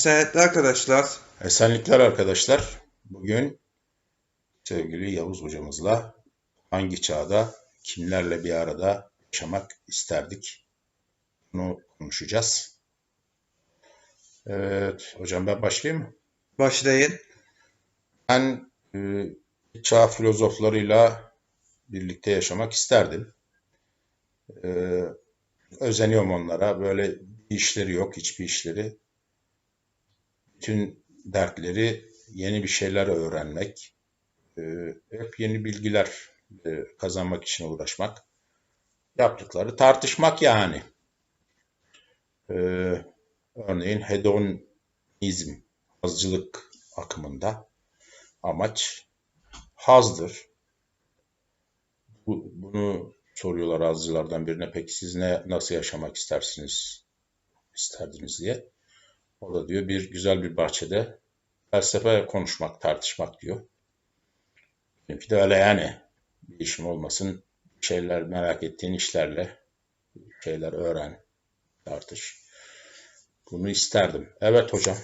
Esenlikler arkadaşlar. Esenlikler arkadaşlar. Bugün sevgili Yavuz hocamızla hangi çağda kimlerle bir arada yaşamak isterdik? Bunu konuşacağız. Evet hocam ben başlayayım mı? Başlayın. Ben e, çağ filozoflarıyla birlikte yaşamak isterdim. E, özeniyorum onlara. Böyle işleri yok, hiçbir işleri. Bütün dertleri yeni bir şeyler öğrenmek, e, hep yeni bilgiler e, kazanmak için uğraşmak. Yaptıkları tartışmak yani. E, örneğin hedonizm, hazcılık akımında amaç hazdır. Bu, bunu soruyorlar azcılardan birine. Peki siz ne nasıl yaşamak istersiniz, isterdiniz diye. O da diyor bir güzel bir bahçede felsefe konuşmak, tartışmak diyor. Benimki de öyle yani. Bir işim olmasın, şeyler merak ettiğin işlerle şeyler öğren, tartış. Bunu isterdim. Evet hocam.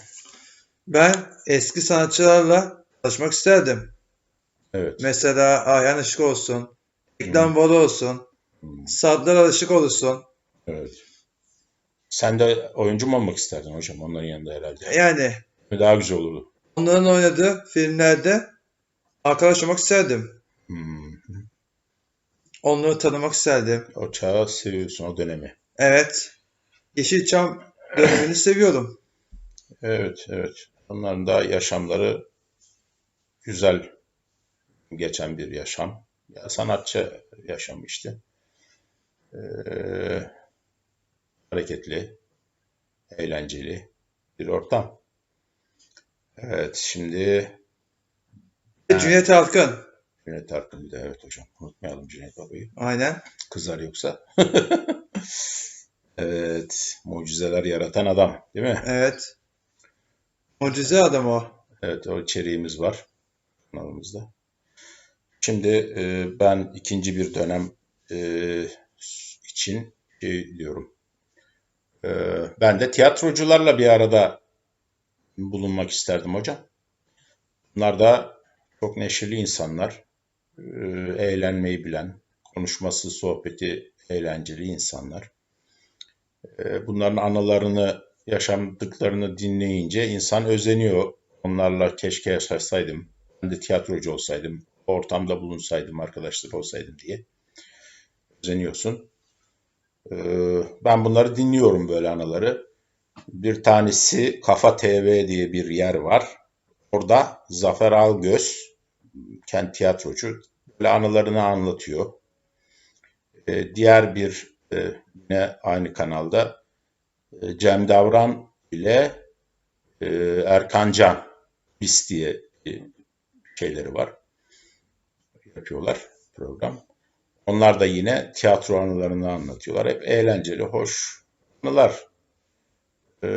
Ben eski sanatçılarla çalışmak isterdim. Evet. Mesela Ayhan Işık olsun, Ekrem Bolu olsun, Sadlar Alışık olsun. Evet. Sen de oyuncu mu olmak isterdin hocam onların yanında herhalde? Yani Daha güzel olurdu. onların oynadığı filmlerde arkadaş olmak isterdim. Hmm. Onları tanımak isterdim. O çağı seviyorsun, o dönemi. Evet. Yeşilçam dönemini seviyorum. Evet, evet. Onların da yaşamları güzel geçen bir yaşam. Ya sanatçı yaşam işte. Ee, hareketli, eğlenceli bir ortam. Evet, şimdi Cüneyt Arkın. Cüneyt Arkın bir de evet hocam. Unutmayalım Cüneyt Baba'yı. Aynen. Kızar yoksa. Evet, mucizeler yaratan adam, değil mi? Evet. Mucize adam o. Evet, o içeriğimiz var kanalımızda. Şimdi e, ben ikinci bir dönem e, için şey diyorum. E, ben de tiyatrocularla bir arada bulunmak isterdim hocam. Bunlar da çok neşeli insanlar. E, eğlenmeyi bilen, konuşması, sohbeti eğlenceli insanlar. E, bunların anılarını, yaşadıklarını dinleyince insan özeniyor. Onlarla keşke yaşasaydım. Ben de tiyatrocu olsaydım. Ortamda bulunsaydım, arkadaşlar olsaydım diye. Özeniyorsun. E, ben bunları dinliyorum böyle anıları. Bir tanesi Kafa TV diye bir yer var. Orada Zafer Algöz, kent tiyatrocu, böyle anılarını anlatıyor. E, diğer bir e, yine aynı kanalda e, Cem Davran ile e, Erkan Can Bis diye şeyleri var. Yapıyorlar program. Onlar da yine tiyatro anılarını anlatıyorlar. Hep eğlenceli, hoş anılar. E,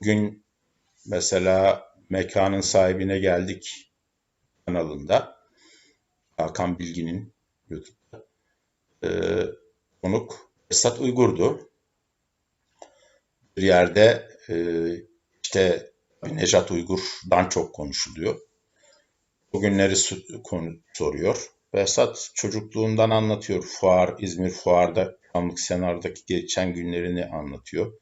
bugün mesela mekanın sahibine geldik kanalında. Hakan Bilgin'in YouTube'da. E, konuk Esat Uygur'du. Bir yerde e, işte Nejat Uygur'dan çok konuşuluyor. O günleri soruyor. Ve Esat çocukluğundan anlatıyor. Fuar, İzmir Fuar'da, Pamuk Senar'daki geçen günlerini anlatıyor.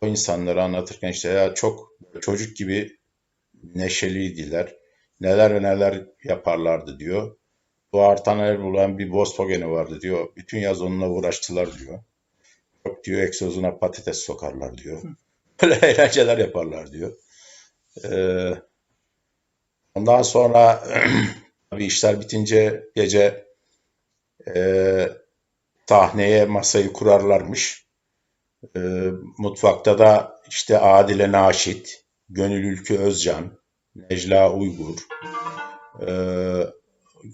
O insanları anlatırken işte ya çok çocuk gibi neşeliydiler. Neler ve neler yaparlardı diyor. Bu Artan Erbulan bir Volkswagen'i vardı diyor. Bütün yaz onunla uğraştılar diyor. Yok diyor egzozuna patates sokarlar diyor. Böyle eğlenceler yaparlar diyor. Ee, ondan sonra tabii işler bitince gece e, sahneye masayı kurarlarmış. E, mutfakta da işte Adile Naşit, Gönül Ülkü Özcan, Necla Uygur e,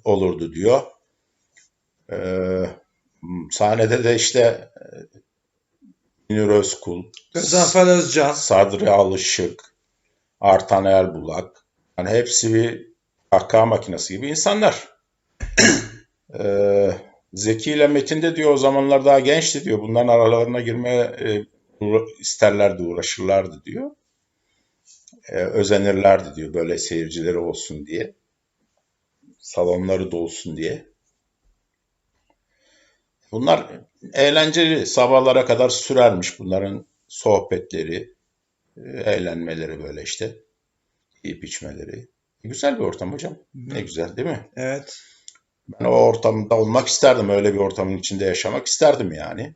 olurdu diyor. E, sahnede de işte Münir Özkul, Gazanfer Özcan. Sadri Alışık, Artan Erbulak. Yani hepsi bir kahkaha makinesi gibi insanlar. Ee, Zeki ile Metin de diyor o zamanlar daha gençti diyor. Bunların aralarına girmeye e, isterlerdi, uğraşırlardı diyor. e, özenirlerdi diyor böyle seyircileri olsun diye. Salonları dolsun diye. Bunlar eğlenceli sabahlara kadar sürermiş bunların sohbetleri, e, eğlenmeleri böyle işte. Yiyip içmeleri. Güzel bir ortam hocam. Ne güzel değil mi? Evet. Ben o ortamda olmak isterdim. Öyle bir ortamın içinde yaşamak isterdim yani.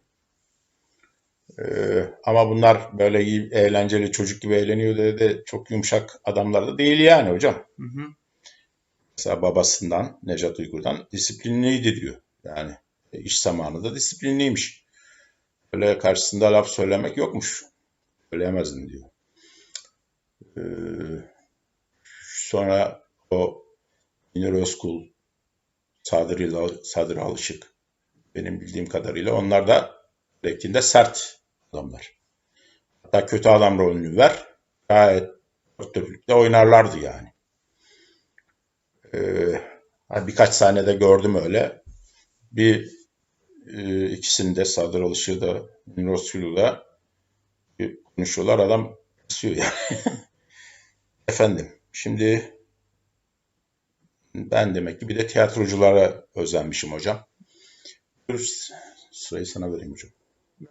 Ee, ama bunlar böyle iyi, eğlenceli çocuk gibi eğleniyor diye de çok yumuşak adamlar da değil yani hocam. Hı hı. Mesela babasından Necat Uygur'dan disiplinliydi diyor. Yani iş zamanı da disiplinliymiş. Öyle karşısında laf söylemek yokmuş. Söyleyemezdin diyor. Ee, sonra o Münir Özkul, Sadır, İla- Sadır Alışık benim bildiğim kadarıyla onlar da renkinde sert adamlar. Hatta kötü adam rolünü ver gayet dört dörtlükte oynarlardı yani. Ee, birkaç sahnede gördüm öyle. Bir e, ikisini de Sadır Alışık'ı da Münir da konuşuyorlar adam kısıyor yani. Efendim şimdi ben demek ki bir de tiyatroculara özenmişim hocam. Sırayı sana vereyim hocam.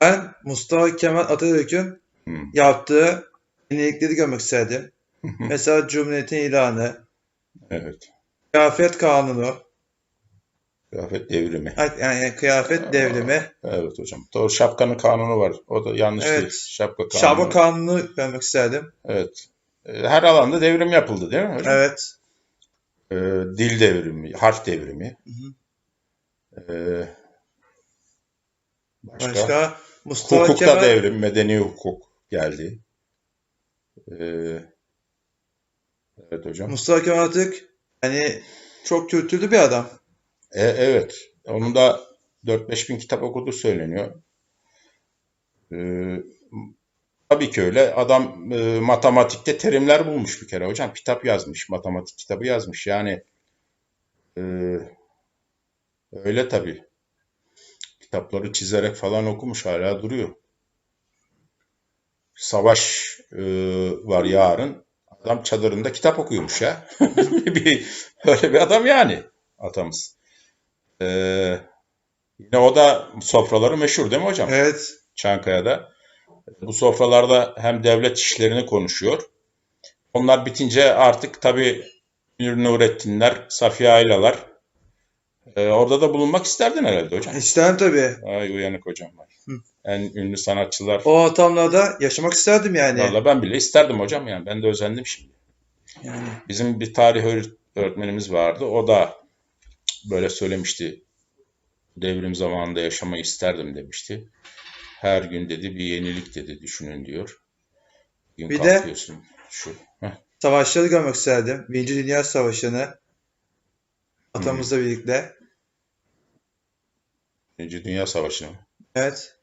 Ben Mustafa Kemal Atatürk'ün Hı. yaptığı yenilikleri görmek isterdim. Mesela Cumhuriyet'in ilanı, Evet. kıyafet kanunu, Kıyafet devrimi. yani kıyafet devrimi, Evet hocam. Doğru şapkanın kanunu var. O da yanlış Evet. değil. Şapka kanunu. şaba kanunu görmek isterdim. Evet. Ee, Her alanda devrim yapıldı değil mi hocam? Evet. Ee, dil devrimi, harf devrimi. Hı Ee, başka? Başka Mustafa Hukukta Kemal devrim, medeni hukuk geldi. Ee, evet hocam. Mustafa Kemal Atatürk yani çok kültürlü bir adam. E, evet. Onun da 4-5 bin kitap okuduğu söyleniyor. Ee, tabii ki öyle. Adam e, matematikte terimler bulmuş bir kere hocam. Kitap yazmış. Matematik kitabı yazmış. Yani e, öyle tabii. Kitapları çizerek falan okumuş. Hala duruyor. Savaş e, var yarın. Adam çadırında kitap okuyormuş ya. bir, öyle bir adam yani atamız. Ee, yine o da sofraları meşhur değil mi hocam? Evet. Çankaya'da. Bu sofralarda hem devlet işlerini konuşuyor. Onlar bitince artık tabii Münir Nurettinler, Safiye Aylalar. Ee, orada da bulunmak isterdin herhalde hocam. İsterim tabii. Ay uyanık hocam var. En ünlü sanatçılar. O ortamlarda yaşamak isterdim yani. Vallahi ben bile isterdim hocam yani. Ben de özendim şimdi. Yani. Bizim bir tarih öğret- öğretmenimiz vardı. O da böyle söylemişti. Devrim zamanında yaşamayı isterdim demişti. Her gün dedi bir yenilik dedi düşünün diyor. Bir gün Bir de- şu. Heh, Savaşları görmek isterdim. Birinci Dünya Savaşı'nı atamızla birlikte. Birinci Dünya Savaşı'nı mı? Evet.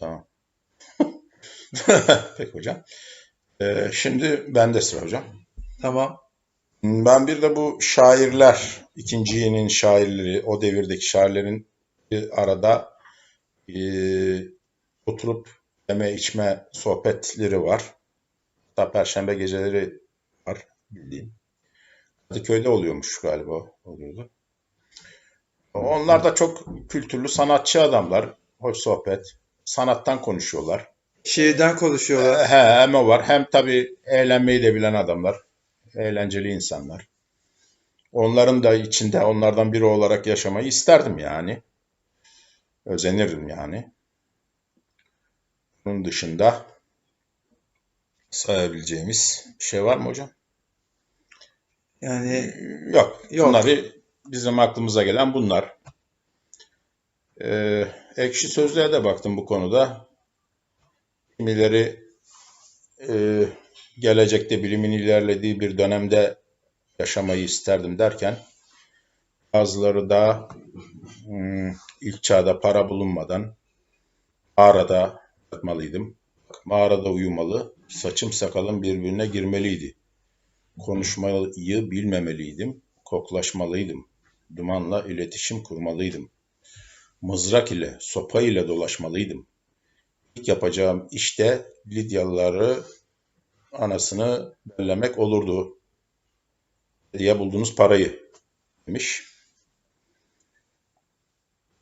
Tamam. Peki hocam. Ee, şimdi bende sıra hocam. Tamam. Ben bir de bu şairler, ikinci yeni'nin şairleri, o devirdeki şairlerin bir arada e, oturup yeme içme sohbetleri var. Hatta Perşembe geceleri var bildiğim. Kadıköy'de oluyormuş galiba, oluyordu. Onlar da çok kültürlü sanatçı adamlar. Hoş sohbet. Sanattan konuşuyorlar. Şiirden konuşuyorlar. He, hem o var. Hem tabii eğlenmeyi de bilen adamlar. Eğlenceli insanlar. Onların da içinde onlardan biri olarak yaşamayı isterdim yani. Özenirdim yani. Bunun dışında sayabileceğimiz bir şey var mı hocam? Yani Yok. Yok. Bunları bizim aklımıza gelen bunlar. Ee, ekşi sözlüğe de baktım bu konuda. Kimileri e, gelecekte bilimin ilerlediği bir dönemde yaşamayı isterdim derken bazıları da hmm, ilk çağda para bulunmadan mağarada yatmalıydım. Mağarada uyumalı, saçım sakalım birbirine girmeliydi. Konuşmayı bilmemeliydim, koklaşmalıydım. Dumanla iletişim kurmalıydım. Mızrak ile, sopa ile dolaşmalıydım. İlk yapacağım işte Lidyalıları anasını bellemek olurdu diye bulduğunuz parayı demiş.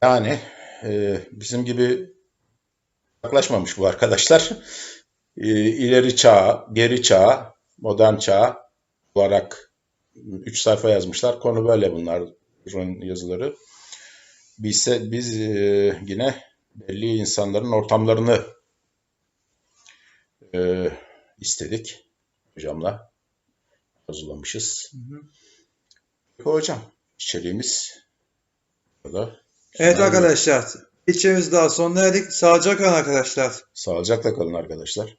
Yani e, bizim gibi yaklaşmamış bu arkadaşlar. E, ileri çağ, geri çağ, modern çağ olarak 3 sayfa yazmışlar. Konu böyle bunların yazıları. Biz, biz e, yine belli insanların ortamlarını e, istedik hocamla hazırlamışız. Hı hı. Peki hocam içeriğimiz burada. Evet arkadaşlar. İçerimiz daha sonuna erdik. Sağlıcakla kalın arkadaşlar. Sağlıcakla kalın arkadaşlar.